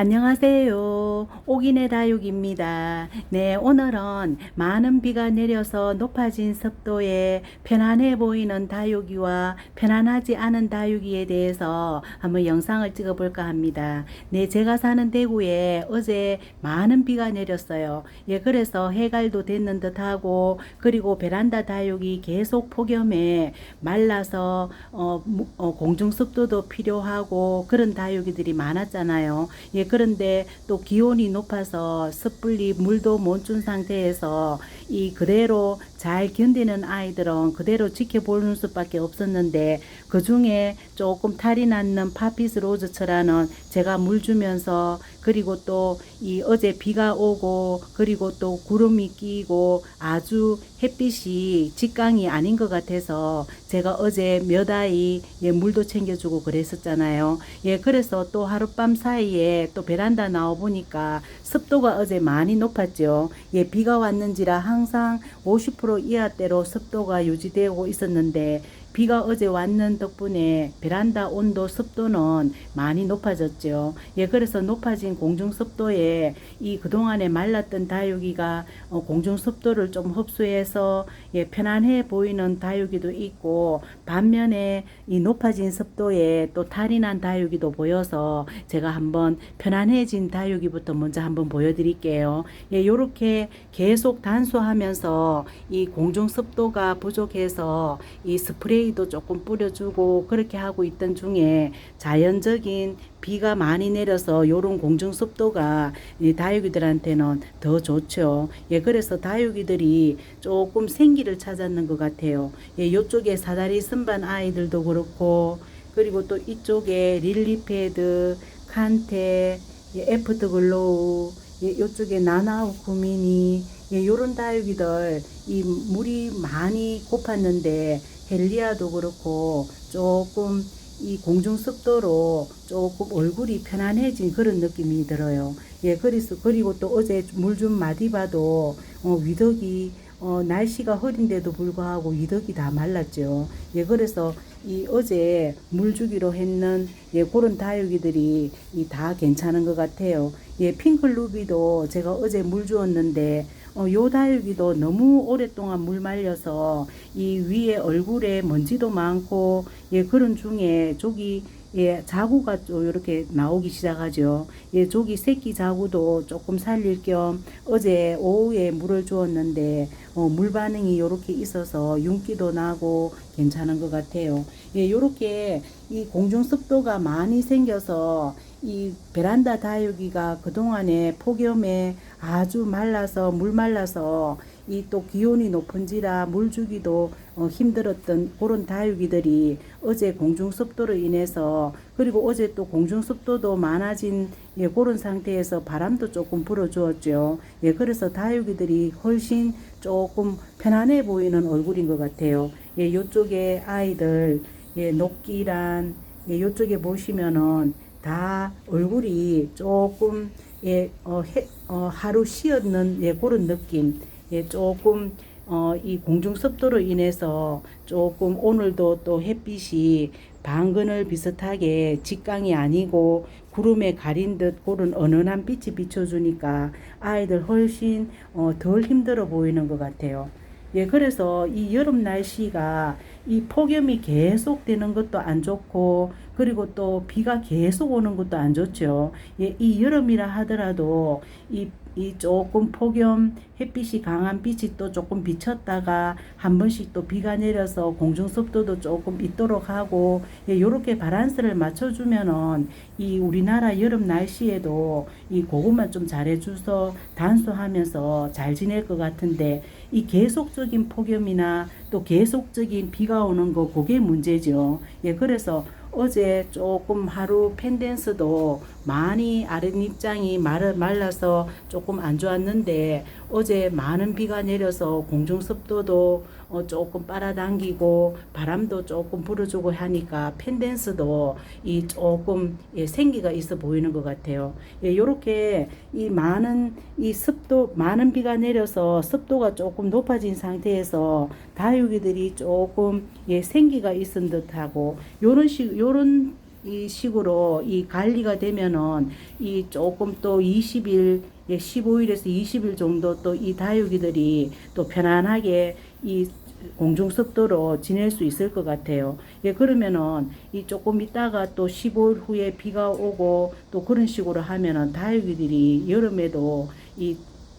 안녕하세요. 옥인의 다육입니다. 네, 오늘은 많은 비가 내려서 높아진 습도에 편안해 보이는 다육이와 편안하지 않은 다육이에 대해서 한번 영상을 찍어 볼까 합니다. 네, 제가 사는 대구에 어제 많은 비가 내렸어요. 예, 그래서 해갈도 됐는 듯 하고, 그리고 베란다 다육이 계속 폭염에 말라서, 어, 무- 어, 공중 습도도 필요하고, 그런 다육이들이 많았잖아요. 예, 그런데 또 기온 이 높아서 습불리 물도 못 준 상태에서 이 그대로 잘 견디는 아이들은 그대로 지켜보는 수밖에 없었는데 그 중에 조금 탈이 났는 파피스 로즈처라는 제가 물 주면서 그리고 또 이 어제 비가 오고 그리고 또 구름이 끼고 아주 햇빛이 직강이 아닌 것 같아서 제가 어제 몇 아이 예, 물도 챙겨주고 그랬었잖아요. 예, 그래서 또 하룻밤 사이에 또 베란다 나와 보니까 습도가 어제 많이 높았죠. 예, 비가 왔는지라 항상 50% 이하대로 습도가 유지되고 있었는데 비가 어제 왔는 덕분에 베란다 온도 습도는 많이 높아졌죠. 예, 그래서 높아진 공중 습도에 이 그동안에 말랐던 다육이가 어, 공중 습도를 좀 흡수해서 예, 편안해 보이는 다육이도 있고 반면에 이 높아진 습도에 또 탈이 난 다육이도 보여서 제가 한번 편안해진 다육이부터 먼저 한번 보여드릴게요. 예, 요렇게 계속 단수하면서 이 공중 습도가 부족해서 이 스프레이 도 조금 뿌려주고 그렇게 하고 있던 중에 자연적인 비가 많이 내려서 요런 공중 습도가 이 다육이들한테는 더 좋죠. 예, 그래서 다육이들이 조금 생기를 찾았는 것 같아요. 예, 요쪽에 사다리 선반 아이들도 그렇고 그리고 또 이쪽에 릴리패드, 칸테, 예, 애프터 글로우, 예, 요쪽에 나나우 구미니, 예, 요런 다육이들 이 물이 많이 고팠는데 헬리아도 그렇고 조금 이 공중 습도로 조금 얼굴이 편안해진 그런 느낌이 들어요. 예, 그래서 그리고 또 어제 물준 마디바도 어, 위덕이 어, 날씨가 흐린데도 불구하고 위덕이 다 말랐죠. 예, 그래서 이 어제 물 주기로 했는 예, 그런 다육이들이 이 다 괜찮은 것 같아요. 예, 핑클루비도 제가 어제 물 주었는데 어, 요 다육이도 너무 오랫동안 물 말려서 이 위에 얼굴에 먼지도 많고 예, 그런 중에 저기 예, 자구가 좀 이렇게 나오기 시작하죠. 예, 저기 새끼 자구도 조금 살릴 겸 어제 오후에 물을 주었는데 어, 물 반응이 이렇게 있어서 윤기도 나고 괜찮은 것 같아요. 예, 요렇게 이 공중 습도가 많이 생겨서 이 베란다 다육이가 그동안에 폭염에 아주 말라서 물 말라서 이 또 기온이 높은지라 물 주기도 어, 힘들었던 그런 다육이들이 어제 공중 습도로 인해서 그리고 어제 또 공중 습도도 많아진 예, 그런 상태에서 바람도 조금 불어 주었죠. 예, 그래서 다육이들이 훨씬 조금 편안해 보이는 얼굴인 것 같아요. 예, 요쪽에 아이들 예, 녹기란 예, 요쪽에 보시면은 다 얼굴이 조금 예, 어, 해, 어, 하루 쉬었는 예, 그런 느낌. 예, 조금 어, 이 공중 습도로 인해서 조금 오늘도 또 햇빛이 방근을 비슷하게 직강이 아니고 구름에 가린 듯 그런 은은한 빛이 비춰주니까 아이들 훨씬 어, 덜 힘들어 보이는 것 같아요. 예, 그래서 이 여름 날씨가 이 폭염이 계속 되는 것도 안 좋고, 그리고 또 비가 계속 오는 것도 안 좋죠. 예, 이 여름이라 하더라도 이, 이 조금 폭염, 햇빛이 강한 빛이 또 조금 비쳤다가 한 번씩 또 비가 내려서 공중 습도도 조금 있도록 하고, 예, 요렇게 바란스를 맞춰주면은 이 우리나라 여름 날씨에도 이 그것만 좀 잘해줘서 단수하면서 잘 지낼 것 같은데, 이 계속적인 폭염이나 또 계속적인 비가 오는 거 그게 문제죠. 예, 그래서 어제 조금 하루 펜댄스도 많이 아랫입장이 말, 말라서 조금 안 좋았는데 어제 많은 비가 내려서 공중 습도도 어, 조금 빨아당기고 바람도 조금 불어주고 하니까 펜댄스도 이 조금 예, 생기가 있어 보이는 것 같아요. 예, 요렇게 이 많은 이 습도 많은 비가 내려서 습도가 조금 높아진 상태에서 다육이들이 조금 예, 생기가 있은 듯하고 요런 식 요런 이 식으로 이 관리가 되면은 이 조금 또 20일, 예, 15일에서 20일 정도 또 이 다육이들이 또 편안하게 이 공중 습도로 지낼 수 있을 것 같아요. 예, 그러면은 이 조금 있다가 또 15일 후에 비가 오고 또 그런 식으로 하면은 다육이들이 여름에도 이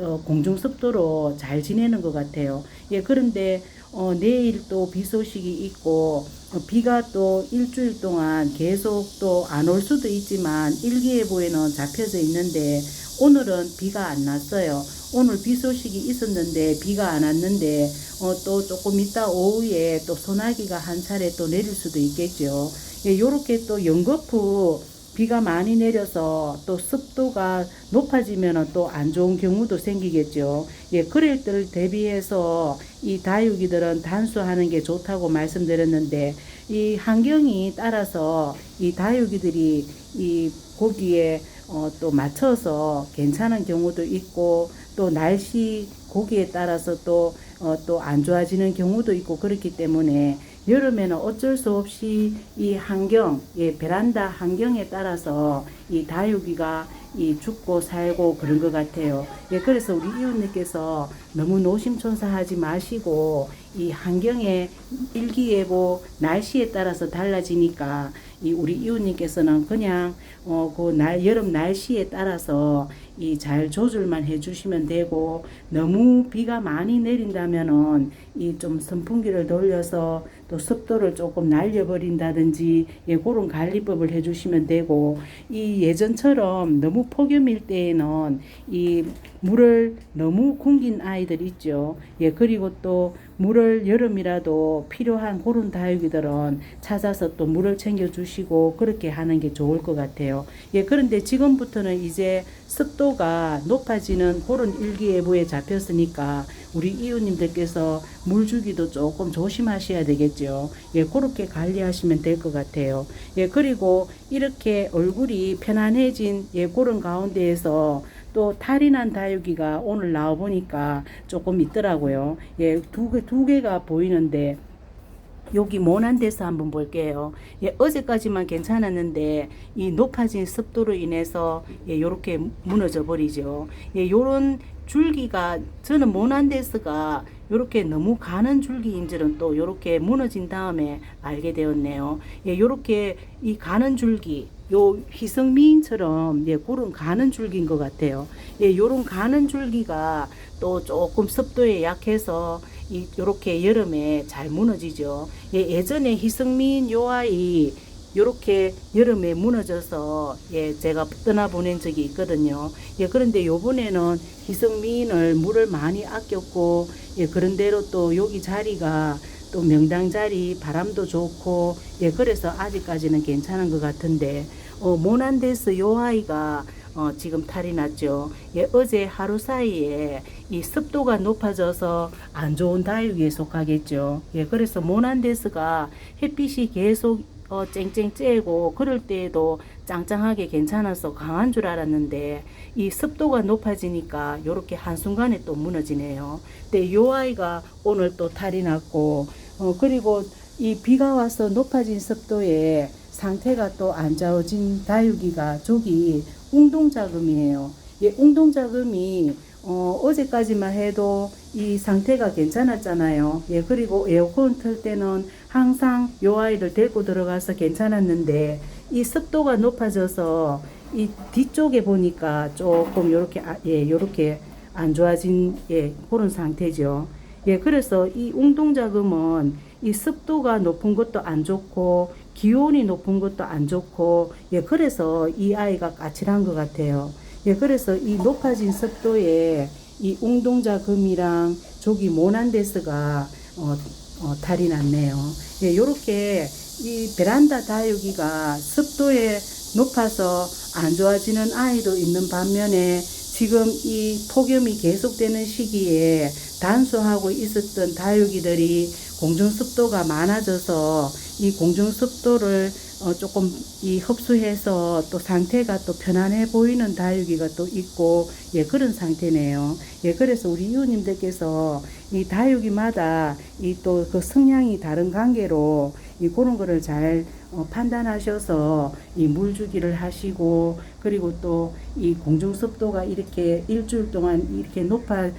어, 공중 습도로 잘 지내는 것 같아요. 예, 그런데 어, 내일 또 비 소식이 있고 어, 비가 또 일주일 동안 계속 또 안 올 수도 있지만 일기예보에는 잡혀져 있는데 오늘은 비가 안 났어요. 오늘 비 소식이 있었는데 비가 안 왔는데 어, 또 조금 이따 오후에 또 소나기가 한 차례 또 내릴 수도 있겠죠. 예, 요렇게 또 연거푸 비가 많이 내려서 또 습도가 높아지면 또 안 좋은 경우도 생기겠죠. 예, 그럴 때를 대비해서 이 다육이들은 단수하는 게 좋다고 말씀드렸는데 이 환경이 따라서 이 다육이들이 이 고기에 어, 또 맞춰서 괜찮은 경우도 있고 또 날씨 고기에 따라서 또 어, 또 안 좋아지는 경우도 있고 그렇기 때문에 여름에는 어쩔 수 없이 이 환경, 예, 베란다 환경에 따라서 이 다육이가 이 죽고 살고 그런 것 같아요. 예, 그래서 우리 이웃님께서 너무 노심초사하지 마시고 이 환경에 일기예보 날씨에 따라서 달라지니까 이 우리 이웃님께서는 그냥 어 그 날 여름 날씨에 따라서 이 잘 조절만 해주시면 되고 너무 비가 많이 내린다면은 이 좀 선풍기를 돌려서 또 습도를 조금 날려버린다든지 예 그런 관리법을 해주시면 되고 이 예전처럼 너무 폭염일 때에는 이 물을 너무 굶긴 아이들 있죠. 예 그리고 또 물을 여름이라도 필요한 그런 다육이들은 찾아서 또 물을 챙겨 주시고 그렇게 하는 게 좋을 것 같아요. 예, 그런데 지금부터는 이제 습도가 높아지는 그런 일기예보에 잡혔으니까 우리 이웃님들께서 물 주기도 조금 조심하셔야 되겠죠. 예, 그렇게 관리하시면 될 것 같아요. 예, 그리고 이렇게 얼굴이 편안해진 예, 그런 가운데에서 또 탈이 난 다육이가 오늘 나와 보니까 조금 있더라고요. 예, 두 개, 두 개가 보이는데 여기 모난 데서 한번 볼게요. 예, 어제까지만 괜찮았는데 이 높아진 습도로 인해서 예, 요렇게 무너져 버리죠. 예, 요런 줄기가 저는 모난데스가 요렇게 너무 가는 줄기인 줄은 또 요렇게 무너진 다음에 알게 되었네요. 예, 요렇게 이 가는 줄기 요 희성미인처럼 예, 그런 가는 줄기인 것 같아요. 예, 요런 가는 줄기가 또 조금 습도에 약해서 이 요렇게 여름에 잘 무너지죠. 예, 예전에 희성민 요 아이 요렇게 여름에 무너져서 예 제가 떠나 보낸 적이 있거든요. 예 그런데 요번에는 희성민을 물을 많이 아꼈고 예 그런대로 또 여기 자리가 또 명당 자리 바람도 좋고 예 그래서 아직까지는 괜찮은 것 같은데 어 모난데스 요 아이가 어, 지금 탈이 났죠. 예, 어제 하루 사이에 이 습도가 높아져서 안 좋은 다육에 속하겠죠. 예, 그래서 모난데스가 햇빛이 계속 어, 쨍쨍 쬐고 그럴 때에도 짱짱하게 괜찮아서 강한 줄 알았는데 이 습도가 높아지니까 이렇게 한순간에 또 무너지네요. 근데 요 아이가 오늘 또 탈이 났고 어, 그리고 이 비가 와서 높아진 습도에 상태가 또 안 좋아진 다육이가 저기 웅동자금이에요. 예, 웅동자금이 어, 어제까지만 해도 이 상태가 괜찮았잖아요. 예, 그리고 에어컨 틀 때는 항상 요 아이를 데리고 들어가서 괜찮았는데 이 습도가 높아져서 이 뒤쪽에 보니까 조금 요렇게 아, 예, 요렇게 안 좋아진 예, 그런 상태죠. 예, 그래서 이 웅동자금은 이 습도가 높은 것도 안 좋고 기온이 높은 것도 안 좋고 예, 그래서 이 아이가 까칠한 것 같아요. 예, 그래서 이 높아진 습도에 이 웅동자금이랑 조기 모난데스가 어, 어, 탈이 났네요. 예, 요렇게 이 베란다 다육이가 습도에 높아서 안 좋아지는 아이도 있는 반면에 지금 이 폭염이 계속되는 시기에 단수하고 있었던 다육이들이 공중 습도가 많아져서 이 공중 습도를 어 조금 이 흡수해서 또 상태가 또 편안해 보이는 다육이가 또 있고 예 그런 상태네요. 예 그래서 우리 이웃님들께서 이 다육이마다 이 또 그 성향이 다른 관계로 이 그런 거를 잘 어, 판단하셔서 이 물 주기를 하시고 그리고 또 이 공중 습도가 이렇게 일주일 동안 이렇게 높아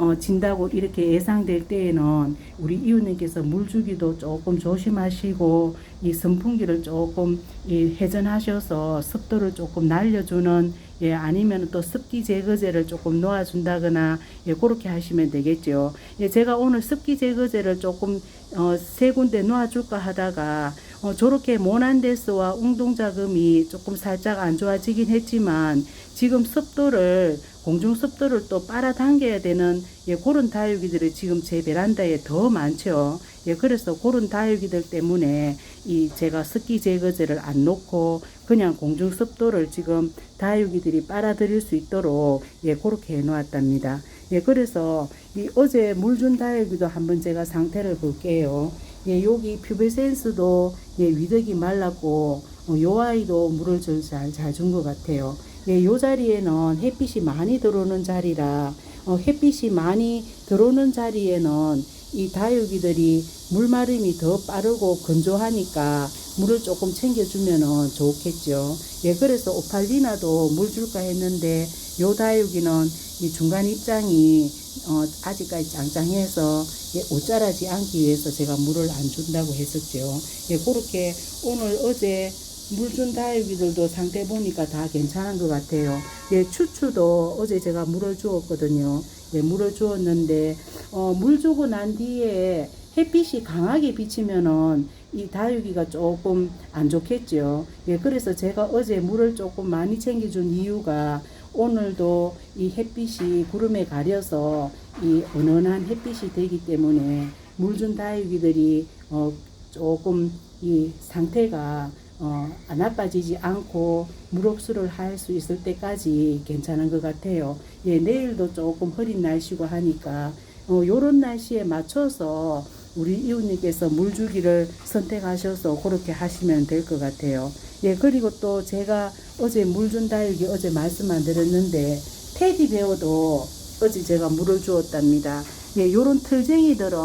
어, 진다고 이렇게 예상될 때에는 우리 이웃님께서 물 주기도 조금 조심하시고 이 선풍기를 조금 이 회전하셔서 습도를 조금 날려주는 예 아니면 또 습기 제거제를 조금 놓아준다거나 예 그렇게 하시면 되겠죠. 예 제가 오늘 습기 제거제를 조금 어, 세 군데 놓아줄까 하다가 어, 저렇게 모난데스와 웅동자금이 조금 살짝 안 좋아지긴 했지만 지금 습도를 공중 습도를 또 빨아당겨야 되는 예, 그런 다육이들이 지금 제 베란다에 더 많죠. 예, 그래서 그런 다육이들 때문에 이 제가 습기 제거제를 안 놓고 그냥 공중 습도를 지금 다육이들이 빨아들일 수 있도록 예, 그렇게 해 놓았답니다. 예, 그래서 이 어제 물 준 다육이도 한번 제가 상태를 볼게요. 예, 여기 퓨베센스도 예, 위덕이 말랐고 어, 요 아이도 물을 잘 잘 준 것 같아요. 예, 요 자리에는 햇빛이 많이 들어오는 자리라 어, 햇빛이 많이 들어오는 자리에는 이 다육이들이 물마름이 더 빠르고 건조하니까 물을 조금 챙겨주면은 좋겠죠. 예, 그래서 오팔리나도 물 줄까 했는데 요 다육이는 이 중간 입장이 어, 아직까지 짱짱해서 예, 옷자라지 않기 위해서 제가 물을 안 준다고 했었죠. 예, 그렇게 오늘 어제 물준 다육이들도 상태 보니까 다 괜찮은 것 같아요. 예, 추추도 어제 제가 물을 주었거든요. 예, 물을 주었는데, 어, 물 주고 난 뒤에 햇빛이 강하게 비치면은 이 다육이가 조금 안 좋겠죠. 예, 그래서 제가 어제 물을 조금 많이 챙겨준 이유가 오늘도 이 햇빛이 구름에 가려서 이 은은한 햇빛이 되기 때문에 물 준 다육이들이 어, 조금 이 상태가 어, 안 나빠지지 않고 물흡수를 할 수 있을 때까지 괜찮은 것 같아요. 예, 내일도 조금 흐린 날씨고 하니까 어, 요런 날씨에 맞춰서 우리 이웃님께서 물 주기를 선택하셔서 그렇게 하시면 될 것 같아요. 예, 그리고 또 제가 어제 물준 다육이 어제 말씀 안 드렸는데 테디베어도 어제 제가 물을 주었답니다. 예, 요런 털쟁이들은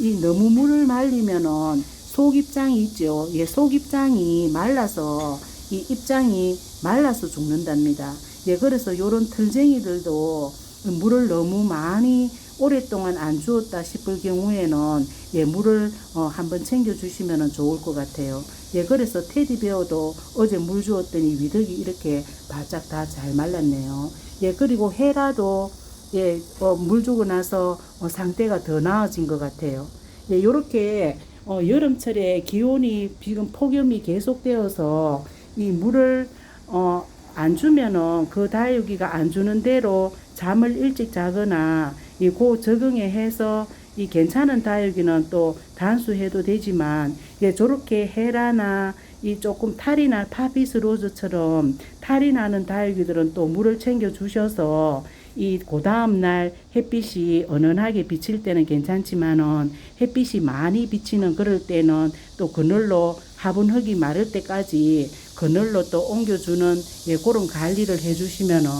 이 너무 물을 말리면은 속 입장이 있죠. 예, 속 입장이 말라서 이 입장이 말라서 죽는답니다. 예, 그래서 요런 털쟁이들도 물을 너무 많이 오랫동안 안 주었다 싶을 경우에는 예, 물을 어, 한번 챙겨 주시면 좋을 것 같아요. 예, 그래서 테디베어도 어제 물 주었더니 위덕이 이렇게 바짝 다 잘 말랐네요. 예, 그리고 헤라도 예, 어, 물 주고 나서 어, 상태가 더 나아진 것 같아요. 예, 요렇게 어, 여름철에 기온이 지금 폭염이 계속되어서 이 물을 어, 안 주면은 그 다육이가 안 주는 대로 잠을 일찍 자거나 이고 적응에 해서 이 괜찮은 다육이는 또 단수해도 되지만 예, 저렇게 헤라나 이 조금 탈이 날 파피스 로즈처럼 탈이 나는 다육이들은 또 물을 챙겨 주셔서 이 그 다음 날 햇빛이 은은하게 비칠 때는 괜찮지만은 햇빛이 많이 비치는 그럴 때는 또 그늘로 화분 흙이 마를 때까지 그늘로 또 옮겨주는 예, 그런 관리를 해주시면은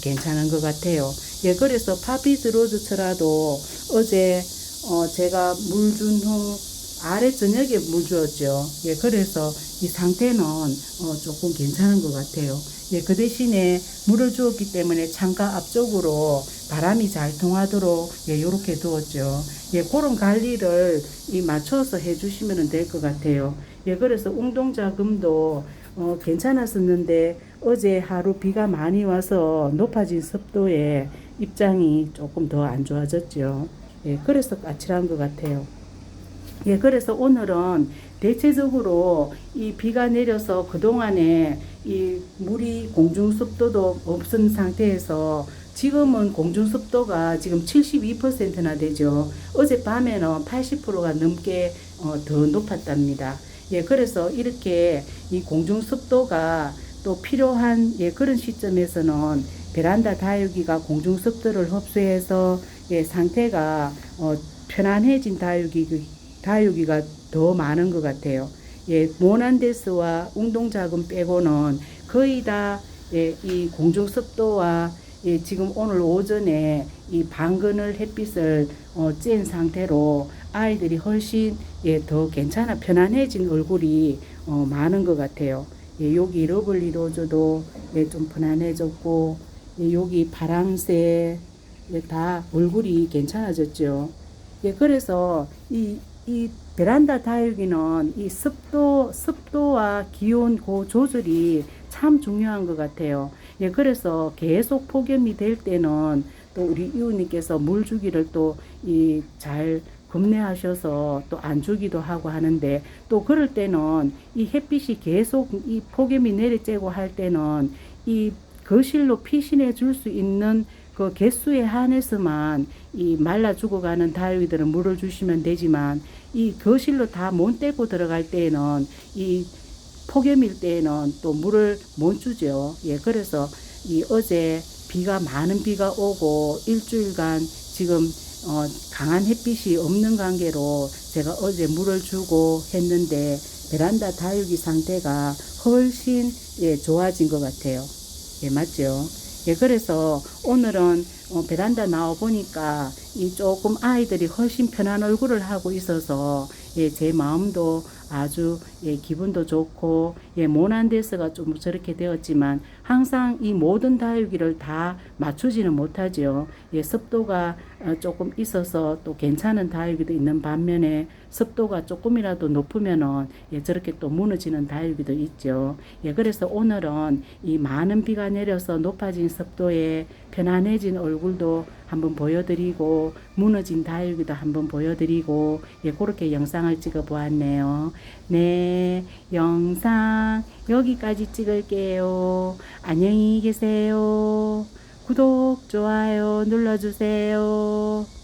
괜찮은 것 같아요. 예, 그래서 파피스 로즈처라도 어제 어, 제가 물 준 후 아래 저녁에 물 주었죠. 예, 그래서 이 상태는 어, 조금 괜찮은 것 같아요. 예, 그 대신에 물을 주었기 때문에 창가 앞쪽으로 바람이 잘 통하도록 예, 요렇게 두었죠. 예, 그런 관리를 이 맞춰서 해주시면 될 것 같아요. 예, 그래서 웅동자금도 어, 괜찮았었는데 어제 하루 비가 많이 와서 높아진 습도에 입장이 조금 더 안 좋아졌죠. 예, 그래서 까칠한 것 같아요. 예, 그래서 오늘은 대체적으로 이 비가 내려서 그동안에 이 물이 공중 습도도 없은 상태에서 지금은 공중 습도가 지금 72%나 되죠. 어젯밤에는 80%가 넘게 어, 더 높았답니다. 예, 그래서 이렇게 이 공중 습도가 또 필요한 예, 그런 시점에서는 베란다 다육이가 공중 습도를 흡수해서 예, 상태가 어, 편안해진 다육이 다육이가 더 많은 것 같아요. 예, 모난데스와 웅동자금 빼고는 거의 다 예, 이 공중 습도와 예, 지금 오늘 오전에 이 방그늘 햇빛을 어, 쬐인 상태로 아이들이 훨씬 예, 더 괜찮아 편안해진 얼굴이 어, 많은 것 같아요. 예, 여기 러블리 로즈도 예, 좀 편안해졌고 예, 여기 파랑새 예, 다 얼굴이 괜찮아졌죠. 예, 그래서 이, 이 베란다 다육이는 이 습도, 습도와 기온 그 조절이 참 중요한 것 같아요. 예, 그래서 계속 폭염이 될 때는 또 우리 이웃님께서 물 주기를 또 이 잘 겁내하셔서 또 안 주기도 하고 하는데 또 그럴 때는 이 햇빛이 계속 이 폭염이 내리쬐고 할 때는 이 거실로 피신해 줄 수 있는 그 개수에 한해서만 이 말라 죽어가는 다육이들은 물을 주시면 되지만 이 거실로 다 못 떼고 들어갈 때에는 이 폭염일 때에는 또 물을 못 주죠. 예, 그래서 이 어제 비가 많은 비가 오고 일주일간 지금 어, 강한 햇빛이 없는 관계로 제가 어제 물을 주고 했는데 베란다 다육이 상태가 훨씬 예, 좋아진 것 같아요. 예, 맞죠? 예, 그래서 오늘은 어, 베란다 나와 보니까 이 조금 아이들이 훨씬 편한 얼굴을 하고 있어서 예, 제 마음도 아주 예, 기분도 좋고 예, 모난데스가 좀 저렇게 되었지만 항상 이 모든 다육이를 다 맞추지는 못하죠. 예, 습도가 어, 조금 있어서 또 괜찮은 다육이도 있는 반면에 습도가 조금이라도 높으면은 예, 저렇게 또 무너지는 다육이도 있죠. 예, 그래서 오늘은 이 많은 비가 내려서 높아진 습도에 편안해진 얼굴도 한번 보여드리고 무너진 다육이도 한번 보여드리고 예, 그렇게 영상을 찍어 보았네요. 네, 영상 여기까지 찍을게요. 안녕히 계세요. 구독, 좋아요 눌러주세요.